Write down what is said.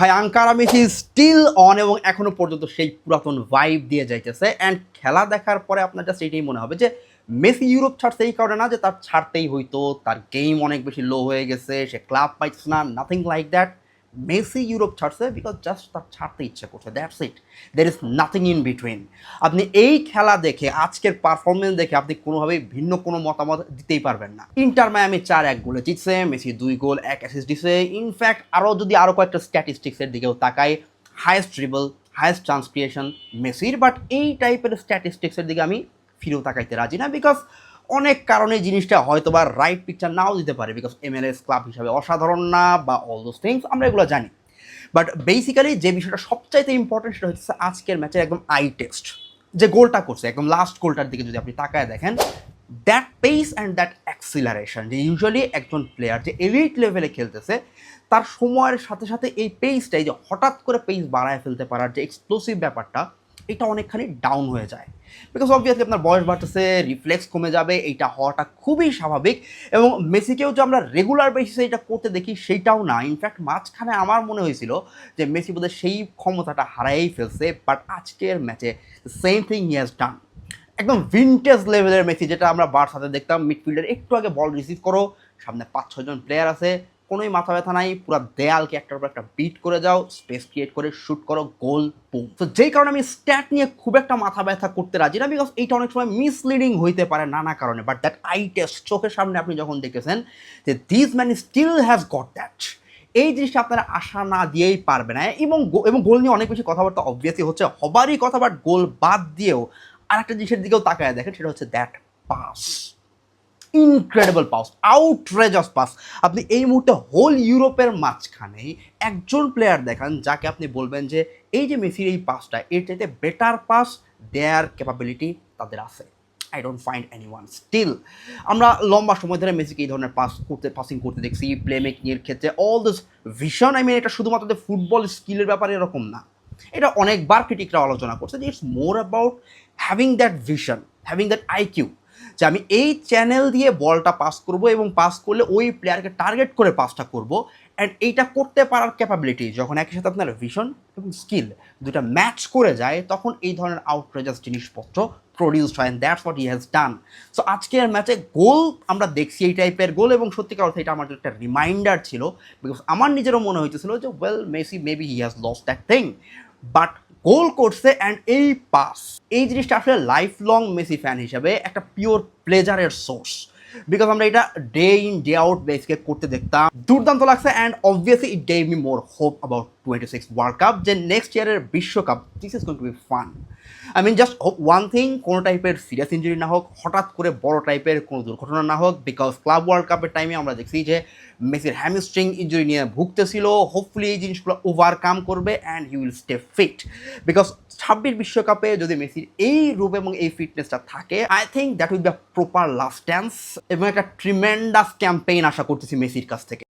ভাই, Ankara Messi still on এবং এখনও পর্যন্ত সেই পুরাতন ভাইব দিয়ে যাইতেছে। অ্যান্ড খেলা দেখার পরে আপনার জাস্ট এটাই মনে হবে যে, মেসি ইউরোপ ছাড়ছে এই কারণে না যে তার ছাড়তেই হইতো, তার গেম অনেক বেশি লো হয়ে গেছে, সে ক্লাব পাইছে না nothing like that Messi Europe ছাড়ছে বিকজ জাস্ট তার ছাড়তে ইচ্ছে করছে that's it there is nothing in between আপনি এই খেলা দেখে, আজকের পারফরমেন্স দেখে আপনি কোনোভাবেই ভিন্ন কোনো মতামত দিতেই পারবেন না। ইন্টার মায়ামি চার এক গোলে জিতছে, মেসি দুই গোল, এক অ্যাসিস্ট দিছে। ইনফ্যাক্ট আরও যদি আরও কয়েকটা স্ট্যাটিস্টিক্সের দিকেও তাকাই highest dribble highest chance creation মেসির। বাট এই টাইপের স্ট্যাটিস্টিক্সের দিকে আমি ফিরেও তাকাইতে রাজি না বিকজ অনেক কারণে জিনিসটা হয়তো বা রাইট পিকচার নাও দিতে পারে বিকজ এমএলএস ক্লাব হিসাবে অসাধারণ না বা অল দোজ থিংস আমরা এগুলো জানি। বাট বেসিক্যালি যে বিষয়টা সবচাইতে ইম্পর্টেন্ট সেটা হচ্ছে আজকের ম্যাচের একদম আই টেস্ট যে গোলটা করছে, একদম লাস্ট গোলটার দিকে যদি আপনি তাকায় দেখেন that pace and that acceleration যে ইউজুয়ালি একজন প্লেয়ার যে এলিট লেভেলে খেলতেছে, তার সময়ের সাথে সাথে এই পেসটাই যে হঠাৎ করে পেস বাড়ায় ফেলতে পারার যে এক্সপ্লোসিভ ব্যাপারটা এটা অনেকখানি ডাউন হয়ে যায়। বিকজ অবভিয়াসলি আপনার বয়স বাড়তেছে রিফ্লেক্স কমে যাবে, এইটা হওয়াটা খুবই স্বাভাবিক এবং মেসিকেও যে আমরা রেগুলার বেসিসে এটা করতে দেখি সেইটাও না। ইনফ্যাক্ট মাঝখানে আমার মনে হয়েছিল যে মেসি বোধহয় সেই ক্ষমতাটা হারাই ফেলছে বাট আজকের ম্যাচে same thing he has done একদম ভিনটেজ লেভেলের মেসি যেটা আমরা বার সাথে দেখতাম মিডফিল্ডার একটু আগে বল রিসিভ করো, সামনে পাঁচ ছজন প্লেয়ার আছে কোনোই মাথা ব্যথা নাই, পুরো দেয়ালকে একটার পর একটা বিট করে যাও স্পেস ক্রিয়েট করে শ্যুট করো, গোল পুম তো যেই কারণে আমি স্ট্যাট নিয়ে খুব একটা মাথা ব্যথা করতে রাজি না বিকজ এইটা অনেক সময় মিসলিডিং হইতে পারে নানা কারণে বাট দ্যাট আই টেস্ট চোখের সামনে আপনি যখন দেখেছেন, যে this man still has got that এই জিনিসটা আপনারা আশা না দিয়েই পারবে না, এবং এবং গোল নিয়ে অনেক বেশি কথাবার্তা অবভিয়াসলি হচ্ছে হবারই কথা বাট গোল বাদ দিয়েও আরেকটা জিনিসের দিকেও তাকায় দেখেন, সেটা হচ্ছে that pass incredible pass outrageous pass আপনি এই মুহূর্তে হোল ইউরোপের মাঝখানে একজন প্লেয়ার দেখান যাকে আপনি বলবেন যে এই যে মেসির এই পাসটা এর চাইতে বেটার পাস দেয়ার ক্যাপাবিলিটি তাদের আছে। I don't find anyone still আমরা লম্বা সময় ধরে মেসিকে এই ধরনের পাস করতে পাসিং করতে দেখছি প্লে মেকিংয়ের ক্ষেত্রে all this vision I mean এটা শুধুমাত্র ফুটবল স্কিলের ব্যাপারে এরকম না। এটা অনেকবার ক্রিটিকরা আলোচনা করছে যে it's more about having that vision having that IQ যে আমি এই চ্যানেল দিয়ে বলটা পাস করব এবং পাস করলে ওই প্লেয়ারকে টার্গেট করে পাসটা করব অ্যান্ড এইটা করতে পারার ক্যাপাবিলিটি যখন একই সাথে আপনার ভিশন এবং স্কিল দুটা ম্যাচ করে যায়, তখন এই ধরনের আউটরেজাস জিনিসপত্র প্রডিউসড হয় and that's what he has done so আজকের ম্যাচে গোল আমরা দেখছি এই টাইপের গোল এবং সত্যিকার অর্থে এটা আমার একটা রিমাইন্ডার ছিল বিকজ আমার নিজেরও মনে হয়েছিল যে well Messi maybe he has lost that thing but goal করছে অ্যান্ড এই পাস এই জিনিসটা আসলে লাইফ লং মেসি ফ্যান হিসাবে একটা পিওর প্লেজারের সোর্স বিকজ আমরা এটা ডে ইন ডে আউট বেসকে করতে দেখতাম। দুর্দান্ত লাগছে and obviously it gave me more hope about twenty six world cup যে নেক্সট ইয়ারের বিশ্বকাপ this is going to be fun I mean just one thing কোনো টাইপের সিরিয়াস ইঞ্জুরি না হোক, হঠাৎ করে বড় টাইপের কোনো দুর্ঘটনা না হোক বিকজ ক্লাব ওয়ার্ল্ড কাপের টাইমে আমরা দেখছি যে মেসির হ্যামস্ট্রিং ইঞ্জুরি নিয়ে ভুগতেছিল হোপফুলি এই জিনিসগুলো ওভারকাম করবে and he will stay fit because ছাব্বিশ বিশ্বকাপে যদি মেসির এই রূপ এবং এই ফিটনেসটা থাকে I think that will be proper last dance এবং একটা ট্রিমেন্ডাস ক্যাম্পেইন আশা করতেছি মেসির কাছ থেকে।